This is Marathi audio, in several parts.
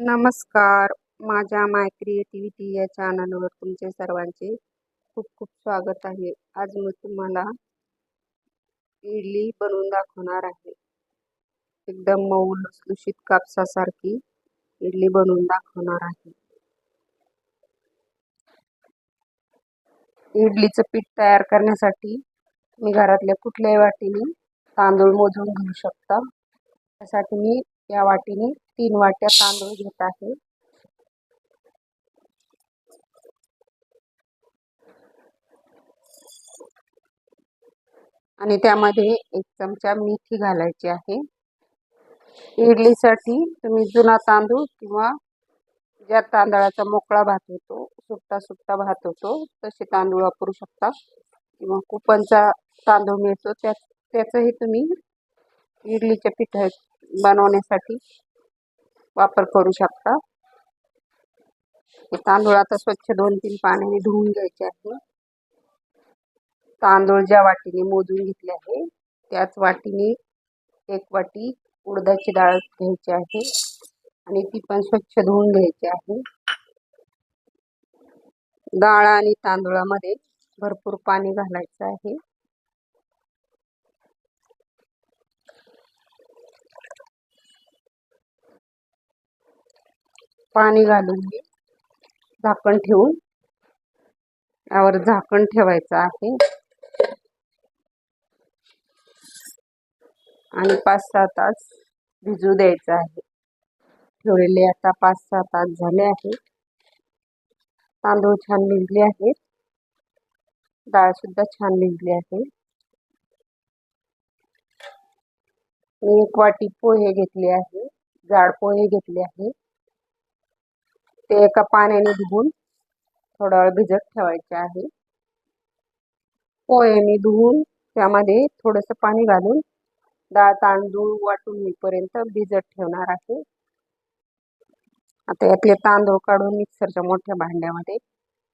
नमस्कार. माझ्या माय क्रिएटिव्हिटी या चॅनलवर तुमचे सर्वांचे खूप खूप स्वागत आहे. आज मी तुम्हाला इडली बनवून दाखवणार आहे. एकदम मऊ लुसलुशीत कापसासारखी इडली बनवून दाखवणार आहे. इडलीचं पीठ तयार करण्यासाठी मी घरातल्या कुठल्याही वाटीने तांदूळ मोजून घेऊ शकता. त्यासाठी मी या वाटीने तीन वाट्या तांदूळ घेत आहे. आणि त्यामध्ये एक चमचा मेथी घालायची आहे. इडलीसाठी तुम्ही जुना तांदूळ किंवा ज्या तांदळाचा मोकळा भात होतो सुट्टा सुट्टा भात होतो तसे तांदूळ वापरू शकता. किंवा कुपनचा तांदूळ मिळतो त्या त्याचंही तुम्ही इडलीच्या पिठा बनवण्यासाठी वापर करू शकता. तांदूळ आता स्वच्छ दोन तीन पाण्याने धुवून घ्यायचे आहे. तांदूळ ज्या वाटीने मोजून घेतले आहे त्याच वाटीने एक वाटी उडदाची डाळ घ्यायची आहे आणि ती पण स्वच्छ धुवून घ्यायची आहे. डाळ आणि तांदूळामध्ये भरपूर पाणी घालायचं आहे. पाणी घालून झाकण ठेवून यावर झाकण ठेवायचं आहे. आणि पाच सहा तास भिजू द्यायचं आहे. ठेवलेले आता पाच सहा तास झाले आहे तांदूळ छान भिजले आहेत. डाळ सुद्धा छान भिजली आहे. मी एक वाटी पोहे घेतले आहे. जाड पोहे घेतले आहे. ते एका पाण्याने धुवून थोडा वेळ भिजत ठेवायचे आहे. पोहे मी धुवून त्यामध्ये थोडंसं पाणी घालून डाळ तांदूळ वाटून येईपर्यंत भिजत ठेवणार आहे. आता यातले तांदूळ काढून मिक्सरच्या मोठ्या भांड्यामध्ये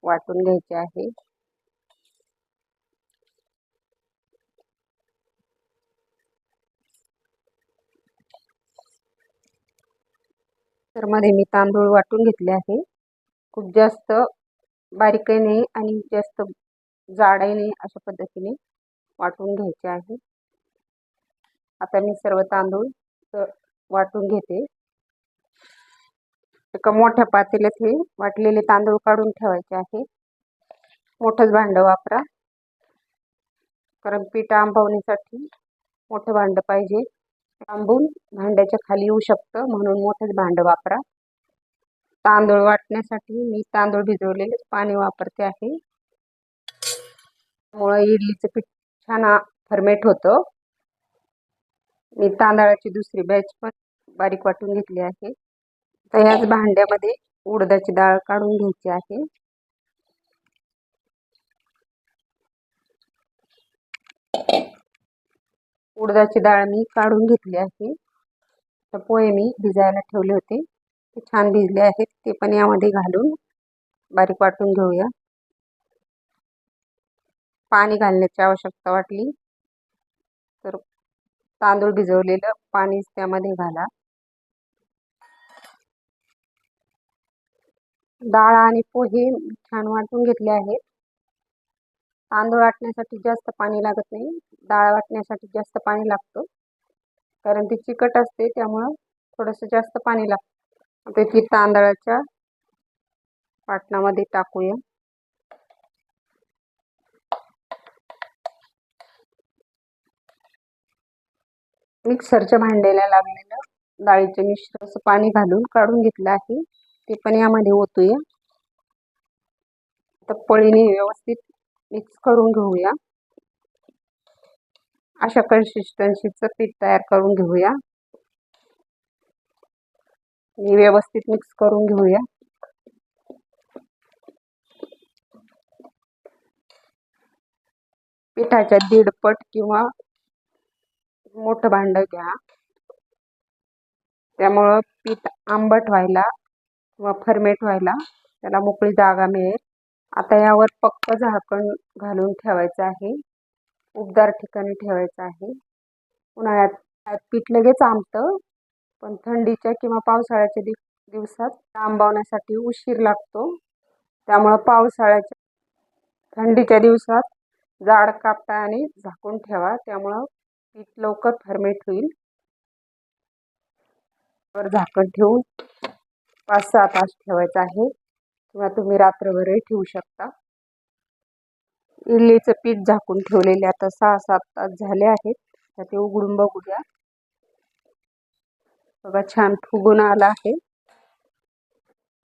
वाटून घ्यायचे आहे. तर मध्ये मी तांदूळ वाटून घेतले आहे. खूप जास्त बारीकही नाही आणि जास्त जाडही नाही अशा पद्धतीने वाटून घ्यायचे आहे. आता मी सर्व तांदूळ वाटून घेते. एका मोठ्या पातेल्यात हे वाटलेले तांदूळ काढून ठेवायचे आहे. मोठंच भांडं वापरा. कारण पीठ आंबवण्यासाठी मोठं भांडं पाहिजे. थांबून भांड्याच्या खाली येऊ शकतं म्हणून मोठंच भांडं वापरा. तांदूळ वाटण्यासाठी मी तांदूळ भिजवलेले पाणी वापरते आहे. त्यामुळं इडलीचं पीठ छान फर्मेट होतं. मी तांदळाची दुसरी बॅच पण बारीक वाटून घेतली आहे. तर ह्याच भांड्यामध्ये उडदाची डाळ काढून घ्यायची आहे. उडदाची डाळ मी काढून घेतली आहे. तर पोहे मी भिजायला ठेवले होते. ते छान भिजले आहेत. ते पण यामध्ये घालून बारीक वाटून घेऊया. पाणी घालण्याची आवश्यकता वाटली. तर तांदूळ भिजवलेलं पाणी त्यामध्ये घाला. डाळ आणि पोहे छान वाटून घेतले आहेत. तांदूळ वाटण्यासाठी जास्त पाणी लागत नाही. डाळ वाटण्यासाठी जास्त पाणी लागतं. कारण ती चिकट असते त्यामुळं थोडंसं जास्त पाणी लागतं. ते ती तांदळाच्या वाटणामध्ये टाकूया. मिक्सरच्या भांड्याला लागलेलं डाळीचं मिश्र असं पाणी घालून काढून घेतलं आहे. ते पण यामध्ये ओतूया. आता पळीने व्यवस्थित मिक्स करून घेऊया. अशा कन्सिस्टन्सीचं पीठ तयार करून घेऊया. मी व्यवस्थित मिक्स करून घेऊया. पिठाच्या दीडपट किंवा मोठं भांड घ्या. त्यामुळं पीठ आंबट व्हायला किंवा फर्मेट व्हायला त्याला मोकळी जागा मिळेल. आता यावर पक्क झाकण घालून ठेवायचं आहे. उबदार ठिकाणी ठेवायचं आहे. उन्हाळ्यात पीठ लगेच आंबतं पण थंडीच्या किंवा पावसाळ्याच्या दिव दिवसात आंबवण्यासाठी उशीर लागतो. त्यामुळं पावसाळ्याच्या थंडीच्या दिवसात जाड कापता आणि झाकून ठेवा. त्यामुळं पीठ लवकर फर्मेट होईल. वर झाकण ठेवून पाच सहा तास ठेवायचं आहे. किंवा तुम्ही रात्रभरही ठेवू शकता. इडलीचं पीठ झाकून ठेवलेले आता सहा सात तास झाले आहेत. तर ते उघडून बघूया. बघा छान फुगून आला आहे.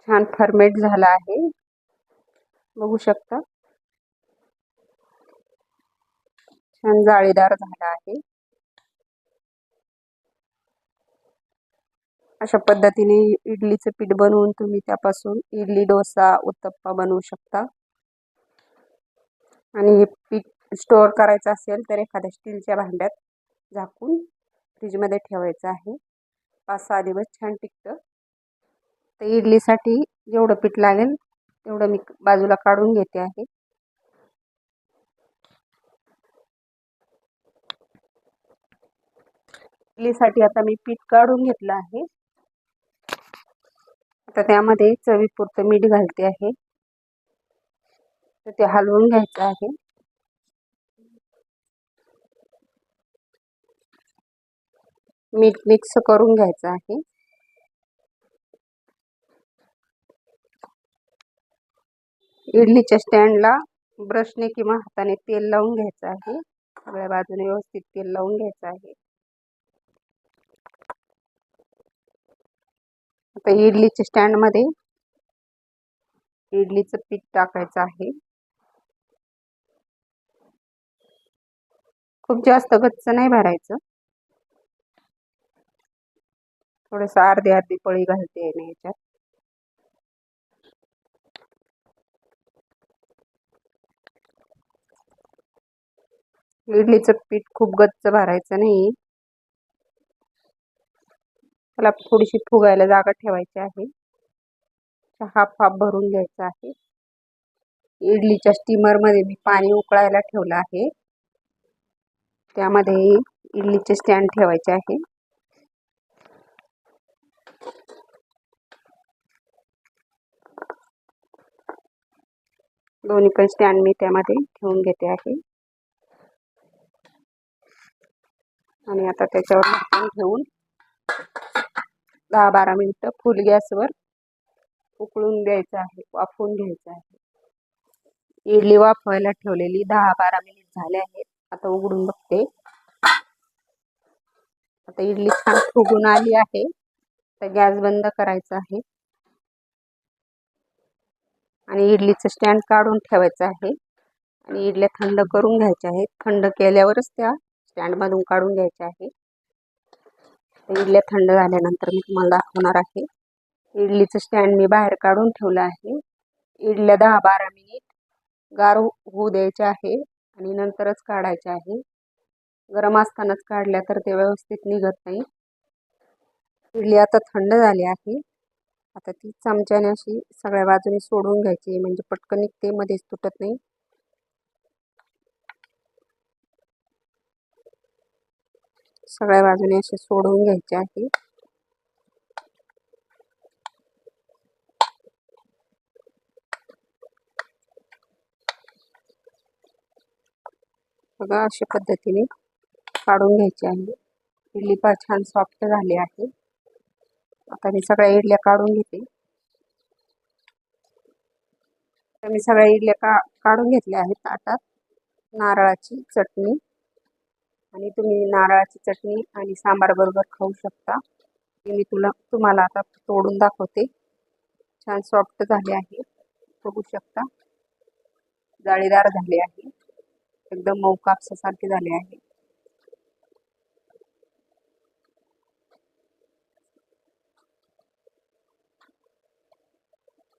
छान फर्मेट झाला आहे. बघू शकता. छान जाळीदार झाला आहे. अशा पद्धतीने इडलीचं पीठ बनवून तुम्ही त्यापासून इडली डोसा उत्तप्पा बनवू शकता. आणि हे पीठ स्टोअर करायचं असेल तर एखाद्या स्टीलच्या भांड्यात झाकून फ्रीजमध्ये ठेवायचं आहे. पाच सहा दिवस छान टिकतं. तर इडलीसाठी जेवढं पीठ लागेल तेवढं मी बाजूला काढून घेते आहे. इडलीसाठी आता मी पीठ काढून घेतलं आहे. आता त्यामध्ये चवीपुरतं मीठ घालते आहे. तर ते हलवून घ्यायचं आहे. मीठ मिक्स करून घ्यायचं आहे. इडलीच्या स्टँडला ब्रशने किंवा हाताने तेल लावून घ्यायचं आहे. सगळ्या बाजूने व्यवस्थित तेल लावून घ्यायचं आहे. आता इडलीच्या स्टँडमध्ये इडलीचं पीठ टाकायचं आहे. खूप जास्त गच्च नाही भरायचं. थोडस अर्धी अर्धी पळी घालते ना याच्यात. इडलीचं पीठ खूप गच्च भरायचं नाही त्याला थोडीशी फुगायला जागा ठेवायची आहे. हाफ हाफ भरून घ्यायचा आहे. इडलीच्या स्टीमरमध्ये मी पाणी उकळायला ठेवलं आहे. त्यामध्ये इडलीचे स्टँड ठेवायचे आहे. दोन्ही पण स्टँड मी त्यामध्ये ठेवून घेते आहे. आणि आता त्याच्यावर झाकण ठेवून दहा बारा मिनटं फुल गॅसवर उकळून द्यायचं आहे वाफवून घ्यायचं आहे. इडली वाफवायला ठेवलेली दहा बारा मिनिट झाले आहेत. आता उघडून बघते. आता इडली छान फुगून आली आहे. तर गॅस बंद करायचा आहे. आणि इडलीचं स्टँड काढून ठेवायचं आहे. आणि इडल्या थंड करून घ्यायच्या आहेत. थंड केल्यावरच त्या स्टँडमधून काढून घ्यायच्या आहे इडल्या थंड झाल्यानंतर मी तुम्हाला दाखवणार आहे. इडलीचं स्टँड मी बाहेर काढून ठेवलं आहे. इडल्या दहा बारा मिनिट गार हो-, होऊ द्यायचे आहे आणि नंतरच काढायचे आहे. गरम असतानाच काढल्या तर ते व्यवस्थित निघत नाही. इडली आता थंड झाली आहे. आता ती चमच्याने अशी सगळ्या बाजूने सोडून घ्यायची म्हणजे पटकन निघते मध्येच तुटत नाही. सगळ्या बाजूने असे सोडून घ्यायचे आहे. बघा अशा पद्धतीने काढून घ्यायचे आहे. इडली फार छान सॉफ्ट झाली आहे. आता मी सगळ्या इडल्या काढून घेते. मी सगळ्या इडल्या का काढून घेतल्या आहेत. ताटात नारळाची चटणी आणि तुम्ही नारळाची चटणी आणि सांबार बरोबर खाऊ शकता. मी तुला तुम्हाला आता तोडून दाखवते. छान सॉफ्ट झाले आहे. बघू शकता. जाळीदार झाले आहे. एकदम मऊ कापसासारखे झाले आहे.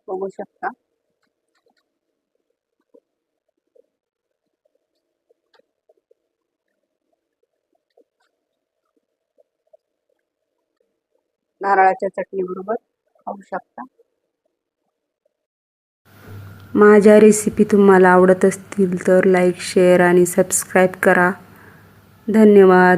बघू शकता. नारळाच्या चटणीबरोबर खाऊ शकता. माझ्या रेसिपी तुम्हाला आवडत असतील तर लाईक शेअर आणि सबस्क्राईब करा. धन्यवाद.